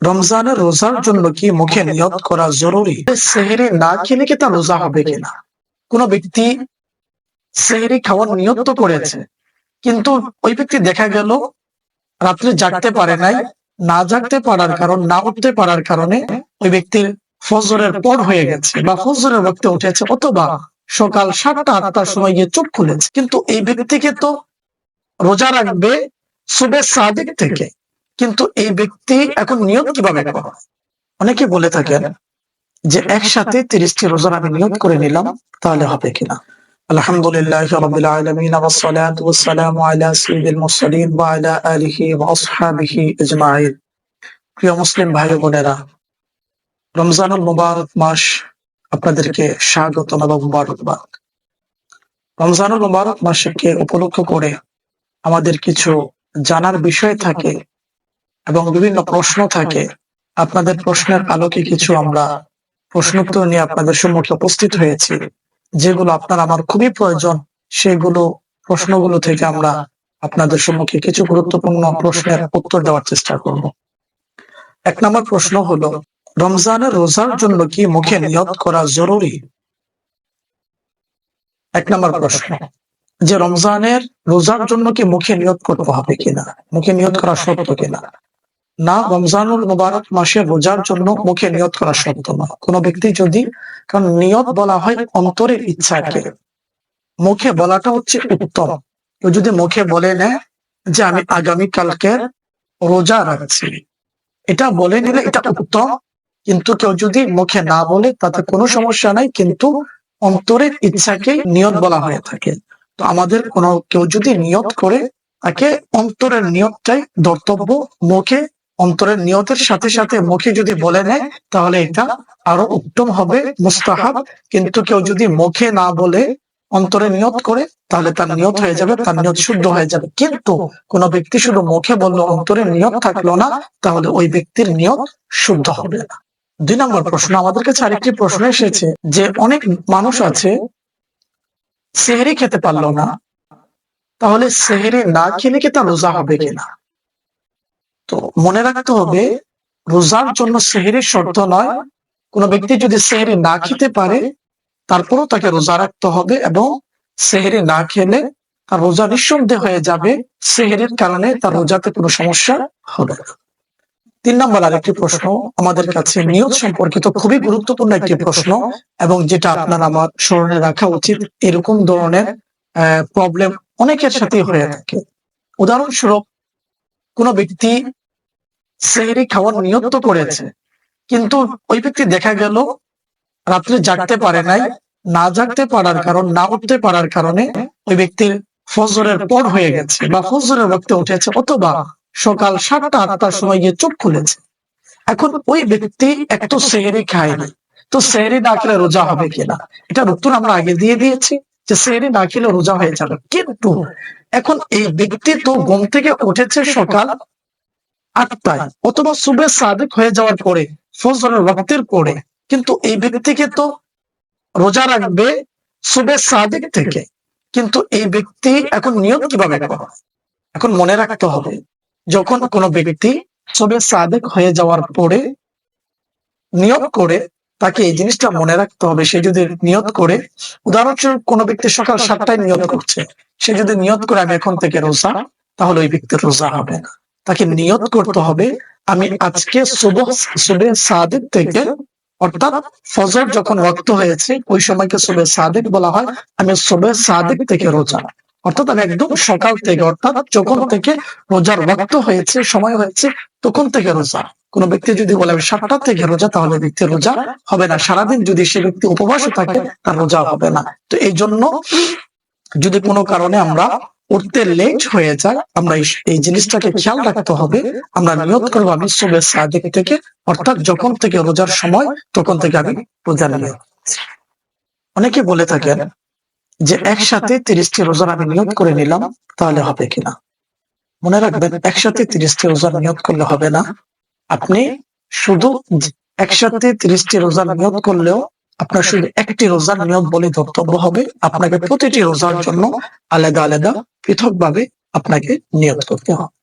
রমজানের রোজার জন্য কি মুখে নিয়ত করা জরুরি? সেহেরি না খেলে কি তার রোজা হবে কিনা? কোন ব্যক্তি সেহেরি খাওয়ার নিয়ত তো করেছে কিন্তু ওই ব্যক্তি দেখা গেল রাত্রে জাগতে পারে নাই না জাগতে পারার কারণ না উঠতে পারার কারণে ওই ব্যক্তির ফজরের পর হয়ে গেছে বা ফজরের রক্তে উঠেছে অথবা সকাল সাতটা আটটার সময় গিয়ে চোখ খুলেছে। কিন্তু এই ব্যক্তিকে তো রোজা রাখবে সুবে সাদিক থেকে। কিন্তু এই ব্যক্তি এখন নিয়ত কীভাবে করবে অনেকে বলে থাকেন যে একসাথে তিরিশটি রোজার আমি নিয়ত করে নিলাম, তাহলে হবে কিনা? আলহামদুলিল্লাহ প্রিয় মুসলিম ভাই বোনেরা, রমজানুল মুবারক মাস আপনাদেরকে স্বাগত এবং মুবারকবাদ। রমজানুল মুবারক মাসকে উপলক্ষ করে আমাদের কিছু জানার বিষয় থাকে এবং বিভিন্ন প্রশ্ন থাকে। আপনাদের প্রশ্নের আলোকে কিছু আমরা প্রশ্নোত্তর নিয়ে আপনাদের সম্মুখে উপস্থিত হয়েছি, যেগুলো আপনার আমার খুবই প্রয়োজন। সেগুলো, প্রশ্নগুলো থেকে আমরা আপনাদের সম্মুখে কিছু গুরুত্বপূর্ণ প্রশ্নের উত্তর দেওয়ার চেষ্টা করব। এক নম্বর প্রশ্ন হলো, রমজানের রোজার জন্য কি মুখে নিয়ত করা জরুরি? এক নম্বর প্রশ্ন, যে রমজানের রোজার জন্য কি মুখে নিয়ত করতে হবে কিনা? মুখে নিয়ত করা সত্য কিনা? না, রমজানুল মুবারক মাসের রোজার জন্য মুখে নিয়ত করা সত্য না। কোন ব্যক্তি যদি কারণ নিয়ত বলা হয় অন্তরের ইচ্ছাকে। মুখে বলাটা হচ্ছে উত্তম। কেউ যদি মুখে বলে নেয় যে, আমি আগামী কালকে রোজা রাখছি। এটা বলে নিলে এটা উত্তম, কিন্তু কেউ যদি মুখে না বলে, তাতে কোনো সমস্যা নাই, কিন্তু অন্তরের ইচ্ছাকে নিয়ত বলা হয়ে থাকে। তো আমাদের কোন, কেউ যদি নিয়ত করে, তাকে অন্তরের নিয়তটাই ধর্তব্য মুখে অন্তরের নিয়তের সাথে সাথে মুখে যদি বলে নেয়, তাহলে এটা আরও উত্তম হবে, মুস্তাহাব। কিন্তু কেউ যদি মুখে না বলে অন্তরে নিয়ত করে, তাহলে তার নিয়ত হয়ে যাবে, তার নিয়ত শুদ্ধ হয়ে যাবে। কিন্তু কোন ব্যক্তি শুধু মুখে বলল, অন্তরে নিয়ত থাকল না, তাহলে ওই ব্যক্তির নিয়ত শুদ্ধ হবে না। দুই নম্বর প্রশ্ন, আমাদের কাছে আরেকটি প্রশ্ন এসেছে যে অনেক মানুষ আছে, সেহেরি খেতে পারল না। তাহলে সেহেরি না খেলে কি তার রোজা হবে কিনা? তো মনে রাখতে হবে, রোজার জন্য সেহেরির শর্ত নয়। কোন ব্যক্তি যদি সেহেরি না খেতে পারে, তারপরও তাকে রোজা রাখতে হবে এবং সেহেরি না খেলে তার রোজা নিঃসন্দেহ হয়ে যাবে। সেহেরির কারণে তার রোজাতে কোনো সমস্যা হবে তিন নম্বর আরেকটি প্রশ্ন, আমাদের কাছে নিয়ত সম্পর্কিত খুবই গুরুত্বপূর্ণ একটি প্রশ্ন এবং যেটা আপনার আমার স্মরণে রাখা উচিত, এরকম ধরনের প্রবলেম অনেকের সাথে হয়ে থাকে। উদাহরণস্বরূপ, কোন ব্যক্তি সেহরি খাওয়ার নিয়ত তো করেছে। কিন্তু ওই ব্যক্তি দেখা গেল, রাত্রে জাগতে পারে নাই, না জাগতে পারার কারণ, না উঠতে পারার কারণে ওই ব্যক্তির ফজরের পর হয়ে গেছে বা ফজরের রক্তে উঠেছে অথবা সকাল সাতটা, আটটার সময় গিয়ে চোখ খুলেছে। এখন ওই ব্যক্তি একটু সেহেরি খায়নি। তো সেহেরি না খেলে রোজা হবে কিনা? এটার উত্তর আমরা আগে দিয়ে দিয়েছি যে সেহেরি না খেলে রোজা হয়ে যাবে। কিন্তু এখন এই ব্যক্তি তো ঘুম থেকে উঠেছে সকাল আটটায় অথবা সুবে সাদেক হয়ে যাওয়ার পরে, ফজরের রক্তের পরে। কিন্তু এই ব্যক্তিকে তো রোজা রাখবে সুবে সাদেক থেকে। কিন্তু এই ব্যক্তি এখন নিয়ত কীভাবে এখন মনে রাখতে হবে, যখন কোনো ব্যক্তি সবে সাদেক হয়ে যাওয়ার পরে নিয়ত করে, তাকে এই জিনিসটা মনে রাখতে হবে, সে যদি নিয়ত করে, উদাহরণস্বরূপ কোনো ব্যক্তি সকাল সাতটায় নিয়ত করছে, সে যদি নিয়ত করে, আমি এখন থেকে রোজা তাহলে ওই ব্যক্তির রোজা হবে না। তাকে নিয়ত করতে হবে। আমি আজকে সুবে সাদেক থেকে, অর্থাৎ ফজর যখন রক্ত হয়েছে, ওই সময়কে সুবে সাদেক বলা হয়। আমি সুবে সাদেক থেকে রোজা। অর্থাৎ আমি একদম সকাল থেকে, অর্থাৎ যখন থেকে রোজার রক্ত হয়েছে, সময় হয়েছে, তখন থেকে রোজা। কোন ব্যক্তি যদি বলে, আমি সাতটা থেকে রোজা তাহলে ব্যক্তি রোজা হবে না। সারাদিন যদি সে ব্যক্তি উপবাসে থাকে, তার রোজা হবে না। তো এই জন্য যদি কোনো কারণে আমরা উঠতে লেট হয়ে যায়। আমরা এই জিনিসটাকে খেয়াল রাখতে হবে। আমরা নিয়ত করব আমি সুবে সাদেক থেকে। অর্থাৎ যখন থেকে রোজার সময়, তখন থেকে আমি রোজা নিয়ে অনেকে বলে থাকেন যে একসাথে তিরিশটি রোজার আমি নিয়ত করে নিলাম, তাহলে হবে কিনা? মনে রাখবেন, একসাথে তিরিশটি রোজার নিয়ত করলে হবে না। আপনি শুধু একসাথে তিরিশটি রোজার নিয়ত করলেও আপনার শুধু একটি রোজার নিয়ম বলে ধর্তব্য হবে। আপনাকে প্রতিটি রোজার জন্য আলাদা আলাদা পৃথক ভাবে আপনাকে নিয়ত করতে হবে।